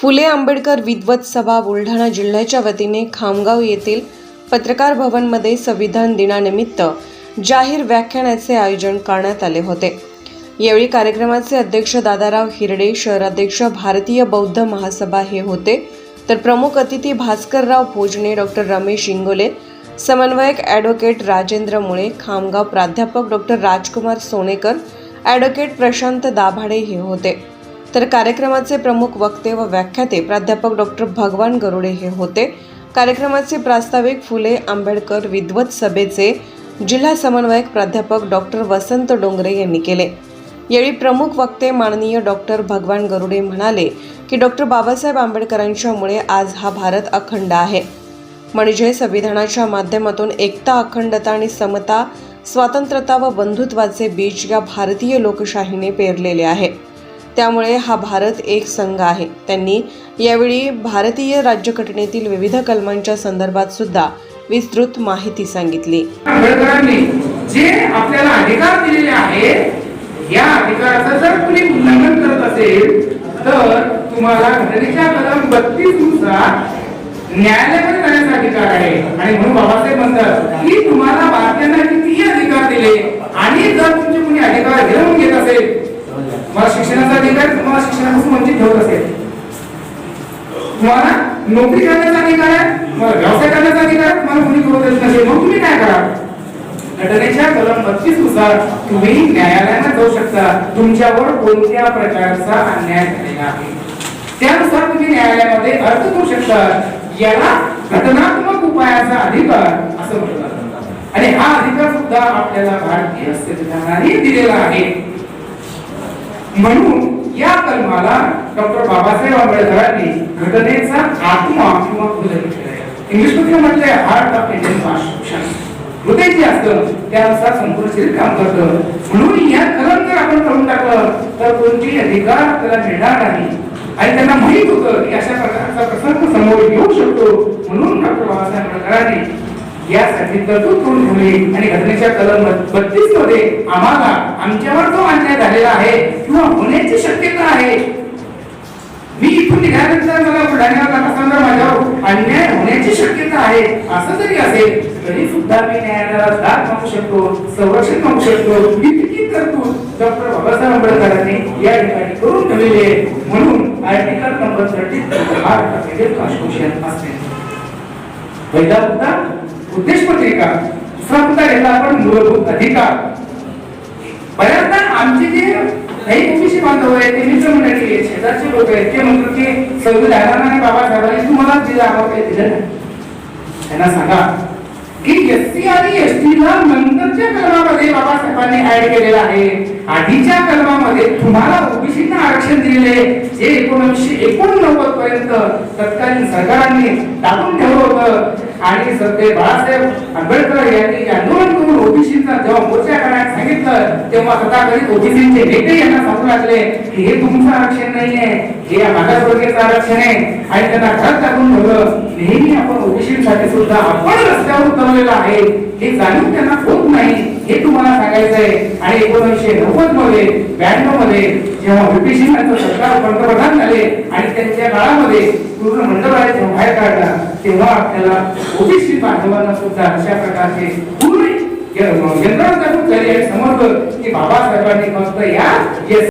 फुले आंबेडकर विद्वत सभा बुलढाणा जिल्ह्याच्या वतीने खामगाव येथील पत्रकार भवनमध्ये संविधान दिनानिमित्त जाहीर व्याख्यानाचे आयोजन करण्यात आले होते. यावेळी कार्यक्रमाचे अध्यक्ष दादाराव हिरडे शहराध्यक्ष भारतीय बौद्ध महासभा हे होते. तर प्रमुख अतिथी भास्करराव भोजने डॉक्टर रमेश इंगोले समन्वयक ॲडव्होकेट राजेंद्र मुळे खामगाव प्राध्यापक डॉक्टर राजकुमार सोनेकर ॲडव्होकेट प्रशांत दाभाडे हे होते. तर कार्यक्रमाचे प्रमुख वक्ते व व्याख्याते प्राध्यापक डॉक्टर भगवान गरुडे हे होते. कार्यक्रमाचे प्रास्ताविक फुले आंबेडकर विद्वत सभेचे जिल्हा समन्वयक प्राध्यापक डॉक्टर वसंत डोंगरे यांनी केले. यावेळी प्रमुख वक्ते माननीय डॉक्टर भगवान गरुडे म्हणाले की डॉक्टर बाबासाहेब आंबेडकरांच्यामुळे आज हा भारत अखंड आहे. म्हणजे संविधानाच्या माध्यमातून एकता अखंडता आणि समता स्वातंत्र्यता व बंधुत्वाचे बीज या भारतीय लोकशाहीने पेरलेले आहे. त्यामुळे हा भारत एक संघ आहे. त्यांनी यावेळी भारतीय राज्यघटनेतील विविध कलमांच्या संदर्भात सुद्धा विस्तृत माहिती सांगितली. आंबेडकरांनी जे आपल्याला अधिकार दिलेले आहेत या अधिकाराचं जर कुणी उल्लंघन करत असेल तर तुम्हाला घटनेच्या कलम बत्तीसनुसार न्यायालयामध्ये जाण्याचा अधिकार आहे. आणि म्हणून बाबासाहेब म्हणतात की तुम्हाला भारतीयांना कितीही अधिकार दिले आणि जर तुमचे कुणी अधिकार घेऊन घेत असेल तुम्हाला शिक्षणाचा अधिकार तुम्हाला शिक्षणापासून वंचित ठेवत असेल. तुम्हाला नोकरी करण्याचा अधिकार आहे तुम्हाला व्यवसाय करण्याचा अधिकार तुम्हाला कोणी करू देत नसेल. मग तुम्ही काय करा घटनेच्या कलम बत्तीसनुसार तुम्ही न्यायालयाला जाऊ शकता. तुमच्यावर कोणत्या प्रकारचा अन्याय झालेला आहे? त्यानुसार तुम्ही न्यायालयामध्ये अर्ज करू शकता. याला घटनात्मक उपायाचा अधिकार असं म्हटलं जातं. आणि हा अधिकार सुद्धा आपल्याला भारतीय संविधानाने दिलेला आहे. म्हणून या कलमाला डॉक्टर बाबासाहेब आंबेडकरांनी घटनेचा आत्मा किंवा हृदय इंग्लिशमध्ये म्हटलंय हार्ट ऑफ इंडियन कॉन्स्टिट्यूशन हृदय जे असतं त्यानुसार संपूर्ण शरीर काम करतं. म्हणून या कलम जर आपण करून टाकलं तर कोणतेही अधिकार त्याला मिळणार नाही. आणि त्यांना माहीत होतं की अशा प्रकारचा प्रसंग समोर येऊ शकतो. म्हणून डॉक्टर बाबासाहेब आंबेडकरांनी यासाठी तरतूद करून ठेवली आणि घटनेच्या कलम बत्तीसमध्ये आम्हाला आमच्यावर जो अन्याय झालेला आहे किंवा होण्याची शक्यता आहे मी इथून निघाल्यानंतर मला बुलढाण्याला असताना माझ्यावर अन्याय होण्याची शक्यता आहे असं जरी असेल तरी सुद्धा मी न्यायालयाला दाद मागू शकतो संरक्षण मागू शकतो इतकी तरतूद डॉक्टर बाबासाहेब आंबेडकरांनी या ठिकाणी करून ठेवलेली आहे. म्हणून आर्टिकल नंबर थर्टी कॉन्स्टिट्यूशन असते. पहिला मुद्दा उद्देश पत्रिका दुसरा मुद्दा घेतला आपण मूलभूत अधिकार. बऱ्याचदा आमचे जे काही ओबीसी बांधव आहेत ते मित्र मंडळी शेजारचे लोक आहेत ते म्हणतात की संविधानाने आणि बाबासाहेबांनी तुम्हाला दिलं आम्हाला काही दिलं नाही. त्यांना सांगा की एस सी आणि एस टी ला नंतरच्या कलमामध्ये बाबासाहेबांनी ऍड केलेला आहे. आधीच्या कलमामध्ये तुम्हाला ओबीसीना आरक्षण दिलेले जे एकोणीसशे एकोणनव्वद पर्यंत तत्कालीन सरकारांनी टाकून ठेवलं होतं. आणि सध्या बाळासाहेब आंबेडकर यांनी आंदोलन करून ओबीसीचा जेव्हा मोर्चा करण्यास सांगितलं तेव्हा तथाकथित ओबीसीचे नेते यांना सांगू लागले की हे तुमचं आरक्षण नाहीये हे मागासवर्गीयचं आरक्षण आहे. आणि त्यांना घरात टाकून ठेवलं नेहमी आपण ओबीसीसाठी सुद्धा आपण रस्त्यावर उतरलेलं आहे. हे जाणून त्यांना होत नाही. हे आहे आणि एकोणीसशे नव्वदमध्ये ब्याण्णवमध्ये जेव्हा ओबीसी सरकार पंतप्रधान झाले आणि त्यांच्या काळामध्ये पूर्ण मंडळाने जेव्हा बाहेर काढला तेव्हा आपल्याला ओबीसी बांधवांना सुद्धा अशा प्रकारचे पूर्ण यंत्रणा समजलं की बाबासाहेबांनी फक्त या एस